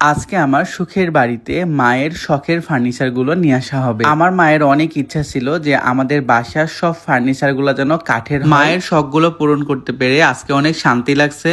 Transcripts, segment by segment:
আজকে আমার সুখের বাড়িতে মায়ের শখের ফার্নিচারগুলো নিয়ে আসা হবে আমার মায়ের অনেক ইচ্ছা ছিল যে আমাদের বাসার সব ফার্নিচারগুলো যেন কাঠের। মায়ের শখগুলো পূরণ করতে পেরে আজকে অনেক শান্তি লাগছে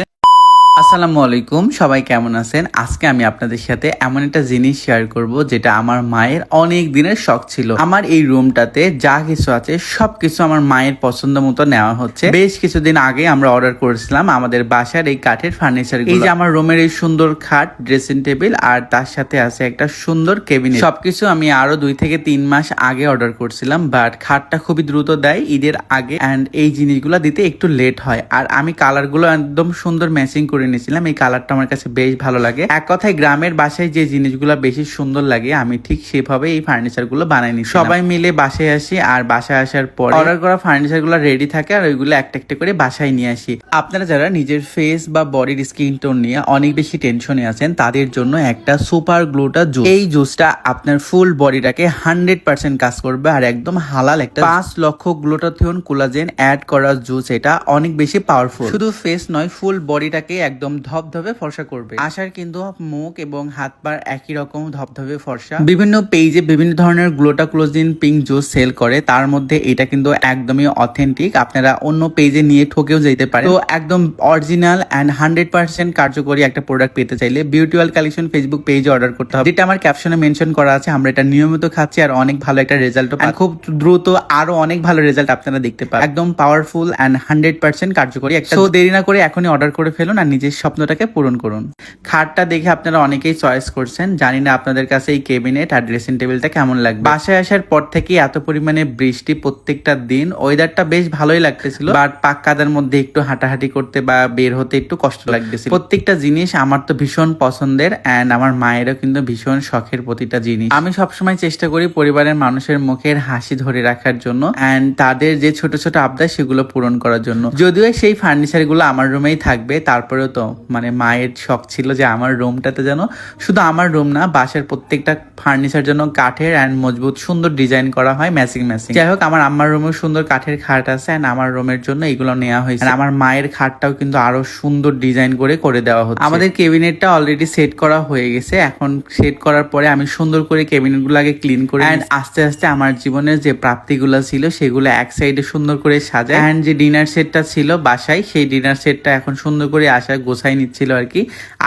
আসসালামু আলাইকুম সবাই কেমন আছেন? আজকে আমি আপনাদের সাথে এমন একটা জিনিস শেয়ার করব যেটা আমার মায়ের অনেক দিনের শখ ছিল। আমার এই রুমটাতে যা কিছু আছে সবকিছু আমার মায়ের পছন্দ মতো নেওয়া হচ্ছে। বেশ কিছুদিন আগে আমরা অর্ডার করেছিলাম আমাদের বাসার এই কাঠের ফার্নিচার এই যে আমার রুমের এই সুন্দর খাট ড্রেসিং টেবিল আর তার সাথে আছে একটা সুন্দর কেবিনেট সবকিছু আমি আরও দুই থেকে তিন মাস আগে অর্ডার করছিলাম বাট খাটটা খুবই দ্রুত দেয় ঈদের আগে। অ্যান্ড এই জিনিসগুলো দিতে একটু লেট হয়। আর আমি কালারগুলো একদম সুন্দর ম্যাচিং করে নিয়েছিলাম। এই কালারটা আমার কাছে বেশ ভালো লাগে। এক কথায় গ্রামের বাসায় যে জিনিসগুলো বেশি সুন্দর লাগে, আমি ঠিক সেভাবে এই ফার্নিচারগুলো বানাই নি সবাই মিলে বাসায় আসি আর বাসায় আসার পর অর্ডার করা ফার্নিচারগুলো রেডি থাকে আর ওইগুলো একটা একটা করে বাসায় নিয়ে আসি। আপনারা যারা নিজের ফেস বা বডির স্কিন টোন নিয়ে অনেক বেশি টেনশনে আছেন, তাদের জন্য একটা সুপার গ্লোটা জুস এই জুসটা আপনার ফুল বডিটাকে হান্ড্রেড পার্সেন্ট কাজ করবে আর একদম হালাল একটা পাঁচ লক্ষ গ্লুটাথিয়ন কোলাজেন অ্যাড করা জুস এটা অনেক বেশি পাওয়ারফুল শুধু ফেস নয় ফুল বডিটাকে একদম ধপধপে ফর্সা করবে। আশার কিন্তু মুখ এবং হাত পা একই রকম ধপধপে ফর্সা। বিভিন্ন পেজে বিভিন্ন ধরনের গ্লোটা ক্লোজিন পিঙ্ক জুস সেল করে। তার মধ্যে এটা কিন্তু একদমই অথেন্টিক আপনারা অন্য পেজে নিয়ে ঠকেও যেতে পারে তো একদম অরিজিনাল অ্যান্ড হান্ড্রেড পার্সেন্ট কার্যকরী একটা প্রোডাক্ট পেতে চাইলে বিউটিওয়াল কালেকশন ফেসবুক পেজে অর্ডার করতে হবে। যেটা আমার ক্যাপশনে মেনশন করা আছে আমরা এটা নিয়মিত খাচ্ছি আর অনেক ভালো একটা রেজাল্ট খুব দ্রুত আরও অনেক ভালো রেজাল্ট আপনারা দেখতে পাবেন। একদম পাওয়ারফুল অ্যান্ড হান্ড্রেড পার্সেন্ট কার্যকরী একটা তো দেরি না করে এখনই অর্ডার করে ফেলুন আর নিজের স্বপ্নটাকে পূরণ করুন। খাটটা দেখে আপনারা অনেকেই চয়েস করছেন। জানি না আপনাদের কাছে এই কেবিনেট আর ড্রেসিং টেবিলটা কেমন লাগবে। বাসায় আসার পর থেকে এত পরিমাণে বৃষ্টি প্রত্যেকটা দিন। ওয়েদারটা বেশ ভালোই লাগতেছিল বাট পাক কাদার মধ্যে একটু হাঁটাহাঁটি করতে বা বের হতে একটু কষ্ট লাগতেছিল। প্রত্যেকটা জিনিস আমার তো ভীষণ পছন্দের অ্যান্ড আমার মায়েরও কিন্তু ভীষণ শখের প্রতিটা জিনিস। আমি সবসময় চেষ্টা করি পরিবারের মানুষের মুখের হাসি ধরে রাখার জন্য অ্যান্ড তাদের যে ছোট ছোট আবদার সেগুলো পূরণ করার জন্য। যদিও সেই ফার্নিচারগুলো আমার রুমেই থাকবে, তারপরেও তো মানে মায়ের শখ ছিল যে আমার রুমটাতে যেন শুধু আমার রুম না বাসার প্রত্যেকটা ফার্নিচার জন্য কাঠের অ্যান্ড মজবুত সুন্দর ডিজাইন করা হয় ম্যাচিং ম্যাচিং যাই হোক আমার আম্মার রুমেও সুন্দর কাঠের খাট আছে অ্যান্ড আমার রুমের জন্য এগুলো নেওয়া হয়েছে। আর আমার মায়ের খাটটাও কিন্তু আরও সুন্দর ডিজাইন করে করে দেওয়া হচ্ছে। আমাদের কেবিনেটটা অলরেডি সেট করা হয়ে গেছে। এখন সেট করার পরে আমি সুন্দর করে কেবিনেটগুলো আগে ক্লিন করে অ্যান্ড আস্তে আস্তে আমার জীবনের যে প্রাপ্তিগুলো ছিল সেগুলো এক সাইডে সুন্দর করে সাজায় অ্যান্ড যে ডিনার সেটটা ছিল বাসায় সেই ডিনার সেটটা এখন সুন্দর করে আশা গোছাই নিচ্ছিল আর কি।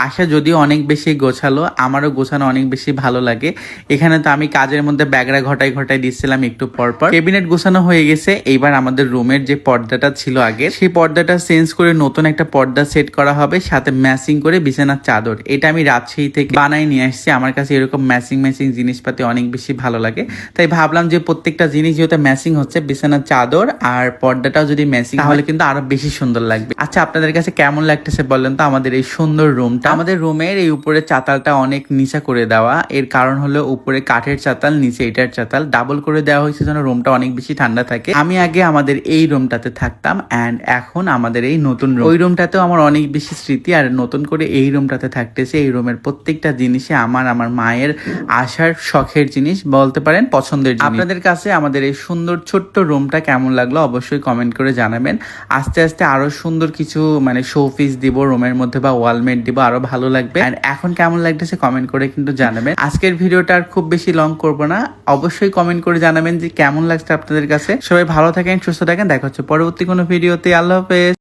আশা যদিও অনেক বেশি গোছালো, আমারও গোছানো অনেক বেশি ভালো লাগে। এখানে তো আমি কাজের মধ্যে ব্যাগরা ঘটাই ঘটাই দিচ্ছিলাম একটু পর পর। কেবিনেট গোছানো হয়ে গেছে, এইবার আমাদের রুমের যে পর্দাটা ছিল আগে সেই পর্দাটা চেঞ্জ করে নতুন একটা পর্দা সেট করা হবে, সাথে ম্যাচিং করে বিছানার চাদর। এটা আমি রাজশাহী থেকে বানাই নিয়ে আসছি, আমার কাছে এরকম ম্যাচিং ম্যাচিং জিনিসপাতি অনেক বেশি ভালো লাগে। তাই ভাবলাম যে প্রত্যেকটা জিনিস যেহেতু ম্যাচিং হচ্ছে, বিছানার চাদর আর পর্দাটাও যদি ম্যাচিং, তাহলে কিন্তু আরও বেশি সুন্দর লাগবে। আচ্ছা আপনাদের কাছে কেমন লাগতেছে বললেন তো, আমাদের এই সুন্দর রুমটা আমাদের রুমের এই উপরে চাতালটা অনেক নিচা করে দেওয়া। এর কারণ হলো উপরে কাঠের চাতাল, নিচে এটার চাতাল। ডাবল করে দেওয়া হয়েছে যেন রুমটা অনেক বেশি ঠান্ডা থাকে। আমি আগে আমাদের এই রুমটাতে থাকতাম অ্যান্ড এখন আমাদের এই নতুন রুম ওই রুমটাতেও আমার অনেক বেশি স্মৃতি আর নতুন করে এই রুমটাতে থাকতেছে। এই রুমের প্রত্যেকটা জিনিসে আমার আমার মায়ের আশার, শখের জিনিস, বলতে পারেন পছন্দের আপনাদের কাছে আমাদের এই সুন্দর ছোট্ট রুমটা কেমন লাগল অবশ্যই কমেন্ট করে জানাবেন। আস্তে আস্তে আরও সুন্দর কিছু মানে শো পিস দিব রুমের মধ্যে বা ওয়ালমেট দিব, আরও ভালো লাগবে। আর এখন কেমন লাগতেছে কমেন্ট করে কিন্তু জানাবেন। আজকের ভিডিওটা আর খুব বেশি লং করব না। অবশ্যই কমেন্ট করে জানাবেন যে কেমন লাগছে আপনাদের কাছে। সবাই ভালো থাকেন, সুস্থ থাকেন। দেখা হচ্ছে পরবর্তী কোনো ভিডিওতে। আল্লাহ হাফেজ।